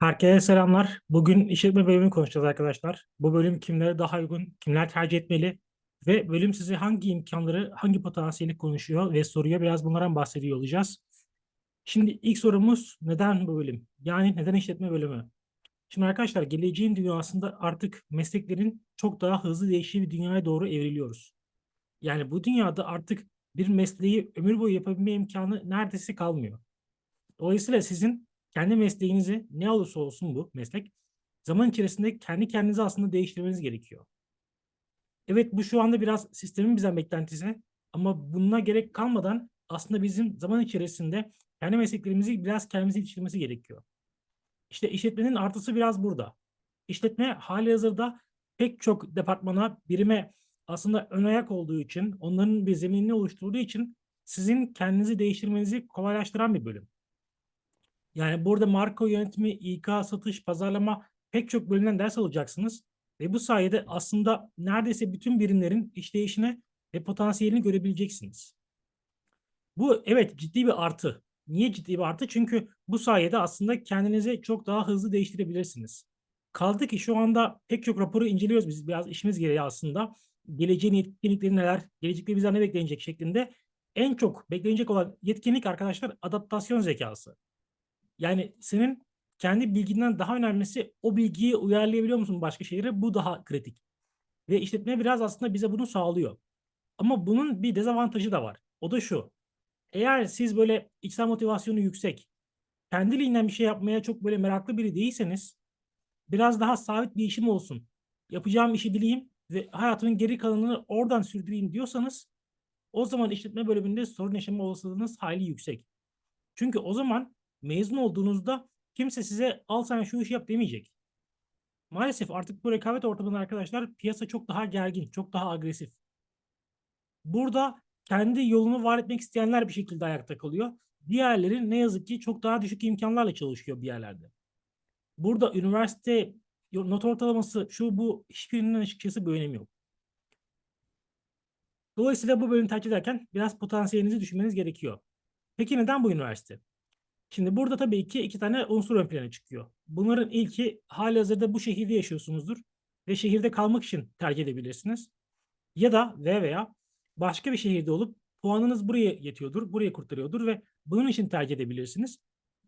Herkese selamlar. Bugün işletme bölümünü konuşacağız arkadaşlar. Bu bölüm kimlere daha uygun, kimler tercih etmeli ve bölüm size hangi imkanları, hangi potansiyeli konuşuyor ve soruyor. Biraz bunlardan bahsediyor olacağız. Şimdi ilk sorumuz neden bu bölüm? Yani neden işletme bölümü? Şimdi arkadaşlar geleceğin dünyasında artık mesleklerin çok daha hızlı değiştiği bir dünyaya doğru evriliyoruz. Yani bu dünyada artık bir mesleği ömür boyu yapabilme imkanı neredeyse kalmıyor. Dolayısıyla sizin kendi mesleğinizi ne olursa olsun bu meslek zaman içerisinde kendi kendinizi aslında değiştirmeniz gerekiyor. Evet bu şu anda biraz sistemin bizden beklentisi ama bununla gerek kalmadan aslında bizim zaman içerisinde kendi mesleklerimizi biraz kendimizi yetiştirmesi gerekiyor. İşte işletmenin artısı biraz burada. İşletme hali hazırda pek çok departmana, birime aslında ön ayak olduğu için, onların bir zeminini oluşturduğu için sizin kendinizi değiştirmenizi kolaylaştıran bir bölüm. Yani burada marka yönetimi, İK, satış, pazarlama pek çok bölümden ders alacaksınız. Ve bu sayede aslında neredeyse bütün birimlerin işleyişini ve potansiyelini görebileceksiniz. Bu evet ciddi bir artı. Niye ciddi bir artı? Çünkü bu sayede aslında kendinizi çok daha hızlı değiştirebilirsiniz. Kaldı ki şu anda pek çok raporu inceliyoruz biz biraz işimiz gereği aslında. Geleceğin yetkinlikleri neler, gelecekte bizden ne beklenecek şeklinde. En çok beklenecek olan yetkinlik arkadaşlar adaptasyon zekası. Yani senin kendi bilginden daha önemlisi o bilgiyi uyarlayabiliyor musun başka şeylere? Bu daha kritik. Ve işletme biraz aslında bize bunu sağlıyor. Ama bunun bir dezavantajı da var. O da şu. Eğer siz böyle içsel motivasyonu yüksek, kendiliğinden bir şey yapmaya çok böyle meraklı biri değilseniz biraz daha sabit bir işim olsun. Yapacağım işi bileyim ve hayatımın geri kalanını oradan sürdüreyim diyorsanız o zaman işletme bölümünde sorun yaşama olasılığınız hayli yüksek. Çünkü o zaman mezun olduğunuzda kimse size al sen şu işi yap demeyecek. Maalesef artık bu rekabet ortamında arkadaşlar piyasa çok daha gergin, çok daha agresif. Burada kendi yolunu var etmek isteyenler bir şekilde ayakta kalıyor. Diğerleri ne yazık ki çok daha düşük imkanlarla çalışıyor bir yerlerde. Burada üniversite not ortalaması şu bu hiçbirinin açıkçası bir önemi yok. Dolayısıyla bu bölümü tercih ederken biraz potansiyelinizi düşünmeniz gerekiyor. Peki neden bu üniversite? Şimdi burada tabii ki iki tane unsur ön plana çıkıyor. Bunların ilki halihazırda bu şehirde yaşıyorsunuzdur ve şehirde kalmak için tercih edebilirsiniz. Ya da ve veya başka bir şehirde olup puanınız buraya yetiyordur, buraya kurtarıyordur ve bunun için tercih edebilirsiniz.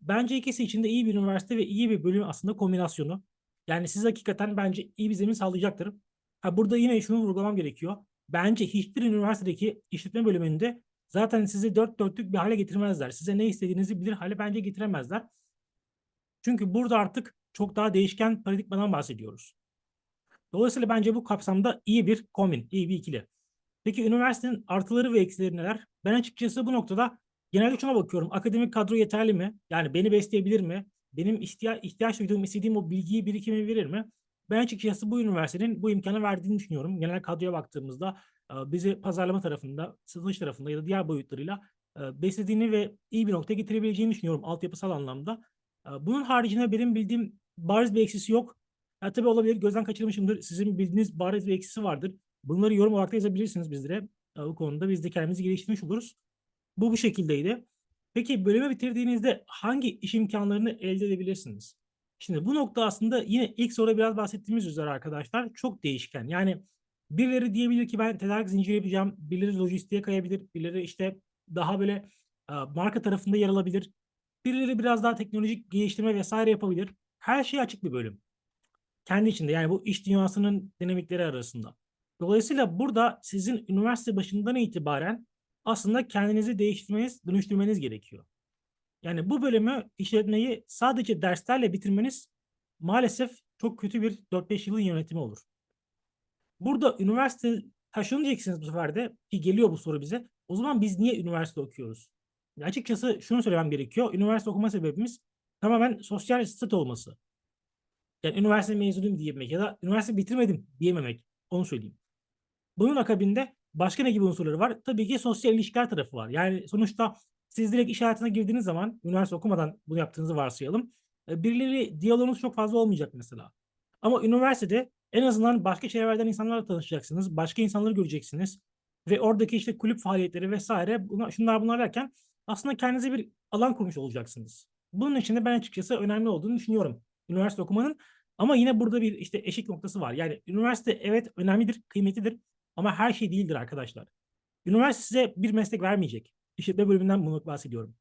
Bence ikisi için de iyi bir üniversite ve iyi bir bölüm aslında kombinasyonu. Yani siz hakikaten bence iyi bir zemin sağlayacaktır. Ha burada yine şunu vurgulamam gerekiyor. Bence hiçbir üniversitedeki işletme bölümünde zaten sizi dört dörtlük bir hale getirmezler. Size ne istediğinizi bilir hale bence getiremezler. Çünkü burada artık çok daha değişken paradigmadan bahsediyoruz. Dolayısıyla bence bu kapsamda iyi bir kombin, iyi bir ikili. Peki üniversitenin artıları ve eksileri neler? Ben açıkçası bu noktada genelde şuna bakıyorum. Akademik kadro yeterli mi? Yani beni besleyebilir mi? Benim ihtiyaç, ihtiyaç duyduğum, istediğim o bilgiyi, birikimi verir mi? Ben açıkçası bu üniversitenin bu imkanı verdiğini düşünüyorum. Genel kadroya baktığımızda bizi pazarlama tarafında, satış tarafında ya da diğer boyutlarıyla beslediğini ve iyi bir noktaya getirebileceğini düşünüyorum altyapısal anlamda. Bunun haricinde benim bildiğim bariz bir eksisi yok. Ya tabii olabilir gözden kaçırmışımdır. Sizin bildiğiniz bariz bir eksisi vardır. Bunları yorum olarak da yazabilirsiniz bizlere. Bu konuda biz de kendimizi geliştirmiş oluruz. Bu bu şekildeydi. Peki bölümü bitirdiğinizde hangi iş imkanlarını elde edebilirsiniz? Şimdi bu nokta aslında yine ilk soruda biraz bahsettiğimiz üzere arkadaşlar çok değişken. Yani birileri diyebilir ki ben tedarik zinciri yapacağım. Birileri lojistiğe kayabilir. Birileri işte daha böyle marka tarafında yer alabilir. Birileri biraz daha teknolojik geliştirme vesaire yapabilir. Her şey açık bir bölüm. Kendi içinde yani bu iş dünyasının dinamikleri arasında. Dolayısıyla burada sizin üniversite başından itibaren aslında kendinizi değiştirmeniz, dönüştürmeniz gerekiyor. Yani bu bölümü işletmeyi sadece derslerle bitirmeniz maalesef çok kötü bir 4-5 yılın yönetimi olur. Burada üniversite ha diyeceksiniz bu sefer de ki geliyor bu soru bize. O zaman biz niye üniversite okuyoruz? Ya açıkçası şunu söylemem gerekiyor. Üniversite okuma sebebimiz tamamen sosyal statü olması. Yani üniversite mezunuyum diyememek ya da üniversite bitirmedim diyememek. Onu söyleyeyim. Bunun akabinde başka ne gibi unsurları var? Tabii ki sosyal ilişkiler tarafı var. Yani sonuçta siz direkt iş hayatına girdiğiniz zaman üniversite okumadan bunu yaptığınızı varsayalım. Birileri diyaloğunuz çok fazla olmayacak mesela. Ama üniversitede en azından başka çevrelerden insanlarla tanışacaksınız. Başka insanları göreceksiniz. Ve oradaki işte kulüp faaliyetleri vesaire buna, şunlar bunlar derken aslında kendinize bir alan kurmuş olacaksınız. Bunun için de ben açıkçası önemli olduğunu düşünüyorum. üniversite okumanın. Ama yine burada bir işte eşik noktası var. Yani üniversite evet önemlidir, kıymetlidir ama her şey değildir arkadaşlar. Üniversite size bir meslek vermeyecek. İşletme bölümünden bunu bahsediyorum.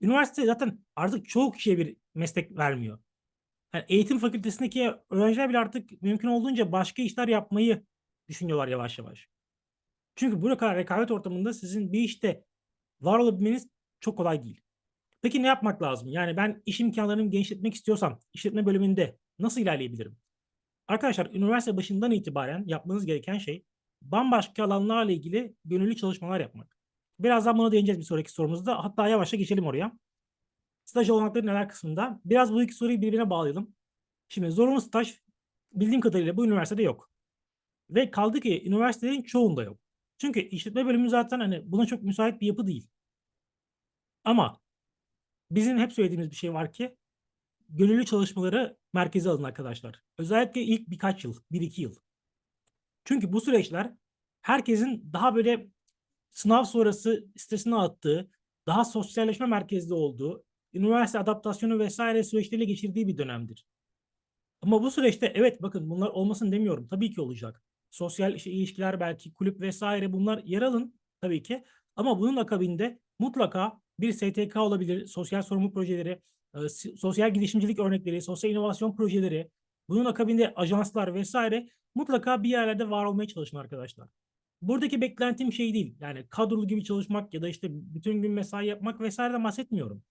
Üniversite zaten artık çoğu kişiye bir meslek vermiyor. Yani eğitim fakültesindeki öğrenciler bile artık mümkün olduğunca başka işler yapmayı düşünüyorlar yavaş yavaş. Çünkü bu kadar rekabet ortamında sizin bir işte var olabilmeniz çok kolay değil. Peki ne yapmak lazım? Yani ben iş imkanlarımı genişletmek istiyorsam işletme bölümünde nasıl ilerleyebilirim? Arkadaşlar üniversite başından itibaren yapmanız gereken şey bambaşka alanlarla ilgili gönüllü çalışmalar yapmak. Birazdan buna değineceğiz bir sonraki sorumuzda. Hatta yavaşça geçelim oraya. Staj olanakları neler kısmında. Biraz bu iki soruyu birbirine bağlayalım. Şimdi zorunlu staj bildiğim kadarıyla bu üniversitede yok. Ve kaldı ki üniversitelerin çoğunda yok. Çünkü işletme bölümü zaten hani buna çok müsait bir yapı değil. Ama bizim hep söylediğimiz bir şey var ki gönüllü çalışmaları merkeze alın arkadaşlar. Özellikle ilk birkaç yıl, bir iki yıl. Çünkü bu süreçler herkesin daha böyle sınav sonrası stresini attığı, daha sosyalleşme merkezli olduğu, üniversite adaptasyonu vesaire süreçleriyle geçirdiği bir dönemdir. Ama bu süreçte evet bakın bunlar olmasın demiyorum. Tabii ki olacak. Sosyal işte ilişkiler belki kulüp vesaire bunlar yer alın tabii ki. Ama bunun akabinde mutlaka bir STK olabilir, sosyal sorumluluk projeleri, e, sosyal girişimcilik örnekleri, sosyal inovasyon projeleri, bunun akabinde ajanslar vesaire mutlaka bir yerlerde var olmaya çalışın arkadaşlar. Buradaki beklentim şey değil. Yani kadrolu gibi çalışmak ya da işte bütün gün mesai yapmak vesaireden bahsetmiyorum.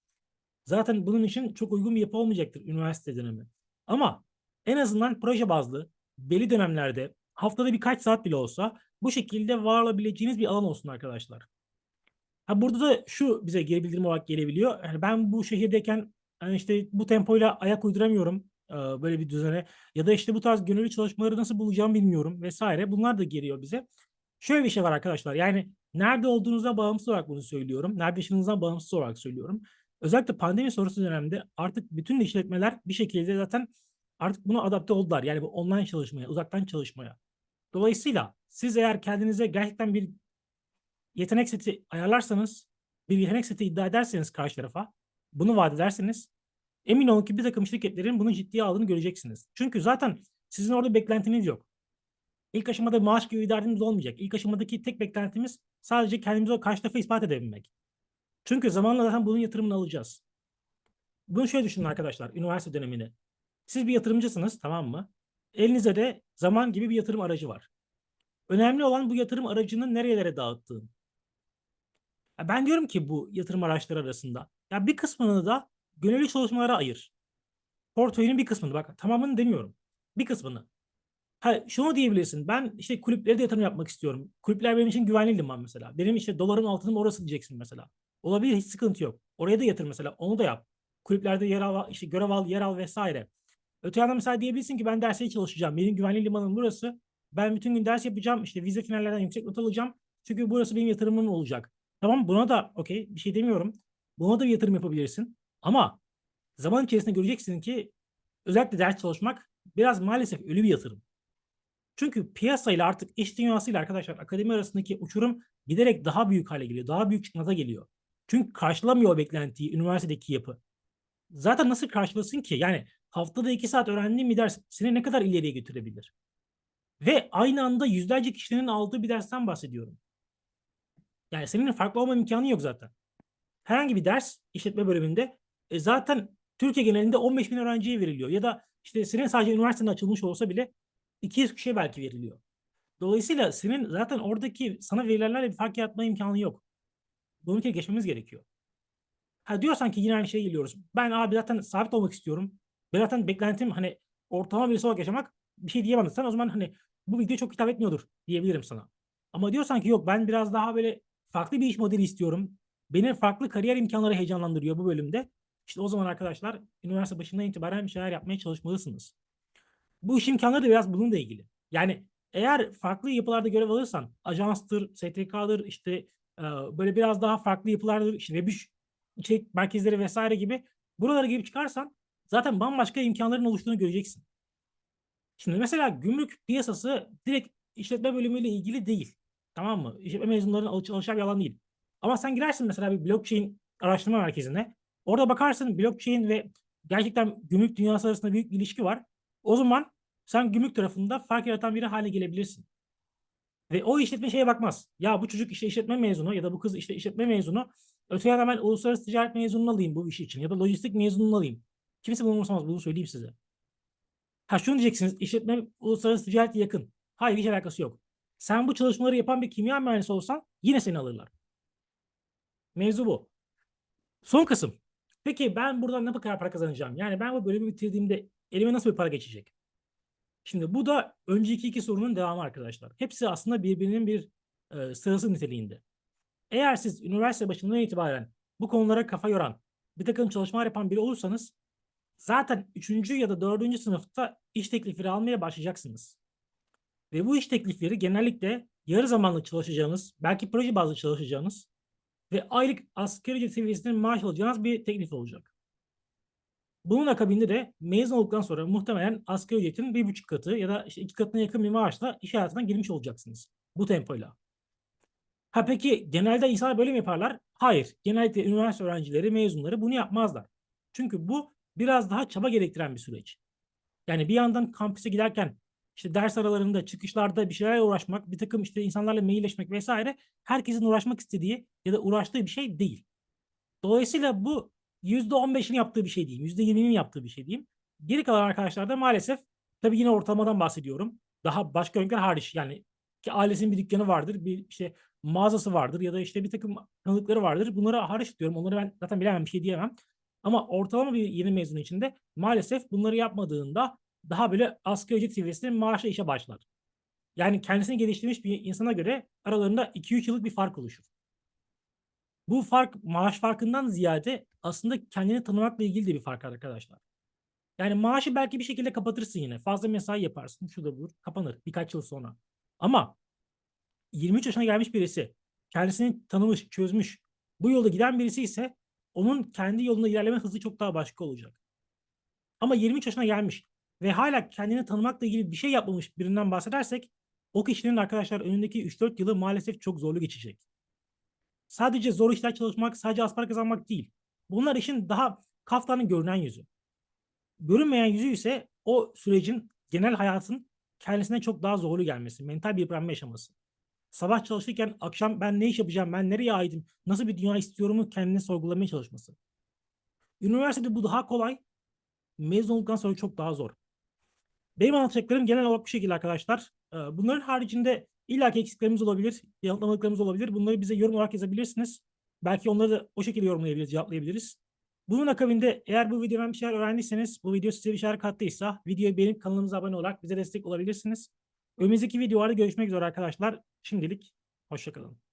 Zaten bunun için çok uygun bir yapı olmayacaktır üniversite dönemi. Ama en azından proje bazlı belli dönemlerde haftada birkaç saat bile olsa bu şekilde var olabileceğiniz bir alan olsun arkadaşlar. Ha burada da şu bize geri bildirim olarak gelebiliyor. Yani ben bu şehirdeyken yani işte bu tempoyla ayak uyduramıyorum e, böyle bir düzene ya da işte bu tarz gönüllü çalışmaları nasıl bulacağım bilmiyorum vesaire. Bunlar da geliyor bize. Şöyle bir şey var arkadaşlar. Yani nerede olduğunuza bağımsız olarak bunu söylüyorum. Nerede yaşadığınızdan bağımsız olarak söylüyorum. Özellikle pandemi sonrası dönemde artık bütün işletmeler bir şekilde zaten artık buna adapte oldular. Yani bu online çalışmaya, uzaktan çalışmaya. Dolayısıyla siz eğer kendinize gerçekten bir yetenek seti ayarlarsanız, bir yetenek seti iddia ederseniz karşı tarafa, bunu vaat ederseniz emin olun ki bir takım şirketlerin bunu ciddiye aldığını göreceksiniz. Çünkü zaten sizin orada beklentiniz yok. İlk aşamada maaş gibi bir derdimiz olmayacak. İlk aşamadaki tek beklentimiz sadece kendimizi o karşı tarafa ispat edebilmek. Çünkü zamanla zaten bunun yatırımını alacağız. Bunu şöyle düşünün arkadaşlar, üniversite dönemini. Siz bir yatırımcısınız, tamam mı? Elinizde de zaman gibi bir yatırım aracı var. Önemli olan bu yatırım aracını nerelere dağıttığın. Ya ben diyorum ki bu yatırım araçları arasında ya bir kısmını da gönüllü çalışmalara ayır. Portföyünün bir kısmını bak tamamını demiyorum. Bir kısmını. Ha, şunu diyebilirsin. Ben işte kulüplere de yatırım yapmak istiyorum. Kulüpler benim için güvenli liman mesela. Benim işte dolarım altınım orası diyeceksin mesela. Olabilir hiç sıkıntı yok. Oraya da yatır mesela. Onu da yap. Kulüplerde yer al, işte görev al, yer al vesaire. Öte yandan mesela diyebilirsin ki ben derse çalışacağım. Benim güvenli limanım burası. Ben bütün gün ders yapacağım. İşte vize finallerden yüksek not alacağım. Çünkü burası benim yatırımım olacak. Tamam buna da okey bir şey demiyorum. Buna da bir yatırım yapabilirsin. Ama zaman içerisinde göreceksin ki özellikle ders çalışmak biraz maalesef ölü bir yatırım. Çünkü piyasayla artık iş dünyasıyla arkadaşlar akademi arasındaki uçurum giderek daha büyük hale geliyor. Daha büyük çıkmaza geliyor. Çünkü karşılamıyor o beklentiyi üniversitedeki yapı. Zaten nasıl karşılasın ki? Yani haftada iki saat öğrendiğin bir ders seni ne kadar ileriye götürebilir? Ve aynı anda yüzlerce kişinin aldığı bir dersten bahsediyorum. Yani senin farklı olma imkanı yok zaten. Herhangi bir ders işletme bölümünde e, zaten Türkiye genelinde 15 bin öğrenciye veriliyor. Ya da işte senin sadece üniversitede açılmış olsa bile 200 kişiye belki veriliyor. Dolayısıyla senin zaten oradaki sana verilenlerle bir fark yaratma imkanı yok. Bunu kere geçmemiz gerekiyor. Ha diyorsan ki yine aynı şeye geliyoruz. Ben abi zaten sabit olmak istiyorum. Ben zaten beklentim hani ortalama birisi olarak yaşamak bir şey diyemem. Sen o zaman hani bu video çok hitap etmiyordur diyebilirim sana. Ama diyorsan ki yok ben biraz daha böyle farklı bir iş modeli istiyorum. Beni farklı kariyer imkanları heyecanlandırıyor bu bölümde. İşte o zaman arkadaşlar üniversite başından itibaren bir şeyler yapmaya çalışmalısınız. Bu iş imkanları da biraz bununla ilgili. Yani eğer farklı yapılarda görev alırsan ajanstır, STK'dır işte böyle biraz daha farklı yapılardır işte web içerik merkezleri vesaire gibi buralara girip çıkarsan zaten bambaşka imkanların oluştuğunu göreceksin. Şimdi mesela gümrük piyasası direkt işletme bölümüyle ilgili değil. Tamam mı? İşletme mezunlarının çalışacağı bir alan değil. Ama sen girersin mesela bir blockchain araştırma merkezine. Orada bakarsın blockchain ve gerçekten gümrük dünyası arasında büyük bir ilişki var. O zaman sen gümrük tarafında fark yaratan biri hale gelebilirsin. Ve o işletme şeye bakmaz. Ya bu çocuk işte işletme mezunu ya da bu kız işte işletme mezunu. Öte yandan ben uluslararası ticaret mezununu alayım bu iş için ya da lojistik mezununu alayım. Kimse bunu umursamaz bunu söyleyeyim size. Ha şunu diyeceksiniz işletme uluslararası ticaret yakın. Hayır hiç alakası yok. Sen bu çalışmaları yapan bir kimya mühendisi olsan yine seni alırlar. Mevzu bu. Son kısım. Peki ben buradan ne kadar para kazanacağım? Yani ben bu bölümü bitirdiğimde elime nasıl bir para geçecek? Şimdi bu da önceki iki sorunun devamı arkadaşlar. Hepsi aslında birbirinin bir e, sırası niteliğinde. Eğer siz üniversite başından itibaren bu konulara kafa yoran, bir takım çalışmalar yapan biri olursanız zaten 3. ya da 4. sınıfta iş teklifleri almaya başlayacaksınız. Ve bu iş teklifleri genellikle yarı zamanlı çalışacağınız, belki proje bazlı çalışacağınız ve aylık asgari ücret seviyesinde maaş alacağınız bir teklif olacak. Bunun akabinde de mezun olduktan sonra muhtemelen asgari ücretin bir buçuk katı ya da işte iki katına yakın bir maaşla iş hayatına girmiş olacaksınız. Bu tempoyla. Ha peki genelde insanlar böyle mi yaparlar? Hayır. Genellikle üniversite öğrencileri, mezunları bunu yapmazlar. Çünkü bu biraz daha çaba gerektiren bir süreç. Yani bir yandan kampüse giderken işte ders aralarında, çıkışlarda bir şeylerle uğraşmak, bir takım işte insanlarla mailleşmek vesaire herkesin uğraşmak istediği ya da uğraştığı bir şey değil. Dolayısıyla bu %15'in yaptığı bir şey diyeyim, %20'nin yaptığı bir şey diyeyim. Geri kalan arkadaşlar da maalesef tabii yine ortalamadan bahsediyorum. Daha başka örnekler hariç yani ki ailesinin bir dükkanı vardır, bir işte mağazası vardır ya da işte bir takım tanıdıkları vardır. Bunları hariç diyorum. Onları ben zaten bilemem, bir şey diyemem. Ama ortalama bir yeni mezun içinde maalesef bunları yapmadığında daha böyle asgari ücret seviyesinde maaşla işe başlar. Yani kendisini geliştirmiş bir insana göre aralarında 2-3 yıllık bir fark oluşur. Bu fark maaş farkından ziyade aslında kendini tanımakla ilgili de bir fark arkadaşlar. Yani maaşı belki bir şekilde kapatırsın yine. Fazla mesai yaparsın. Şurada bulur. Kapanır birkaç yıl sonra. Ama 23 yaşına gelmiş birisi kendisini tanımış, çözmüş. Bu yolda giden birisi ise onun kendi yolunda ilerleme hızı çok daha başka olacak. Ama 23 yaşına gelmiş ve hala kendini tanımakla ilgili bir şey yapmamış birinden bahsedersek o kişinin arkadaşlar önündeki 3-4 yılı maalesef çok zorlu geçecek. Sadece zor işler çalışmak, sadece az para kazanmak değil. Bunlar işin daha kaftanın görünen yüzü. Görünmeyen yüzü ise o sürecin genel hayatın kendisine çok daha zorlu gelmesi, mental bir yıpranma yaşaması. Sabah çalışırken akşam ben ne iş yapacağım, ben nereye aitim, nasıl bir dünya istiyorumu kendini sorgulamaya çalışması. Üniversitede bu daha kolay, mezun olduktan sonra çok daha zor. Benim anlatacaklarım genel olarak bu şekilde arkadaşlar. Ee, Bunların haricinde illaki eksiklerimiz olabilir, yanıtlamadıklarımız olabilir. Bunları bize yorum olarak yazabilirsiniz. Belki onları da o şekilde yorumlayabiliriz, cevaplayabiliriz. Bunun akabinde eğer bu videodan bir şeyler öğrendiyseniz, bu video size bir şeyler kattıysa videoyu beğenip kanalımıza abone olarak bize destek olabilirsiniz. Önümüzdeki videolarda görüşmek üzere arkadaşlar. Şimdilik hoşçakalın.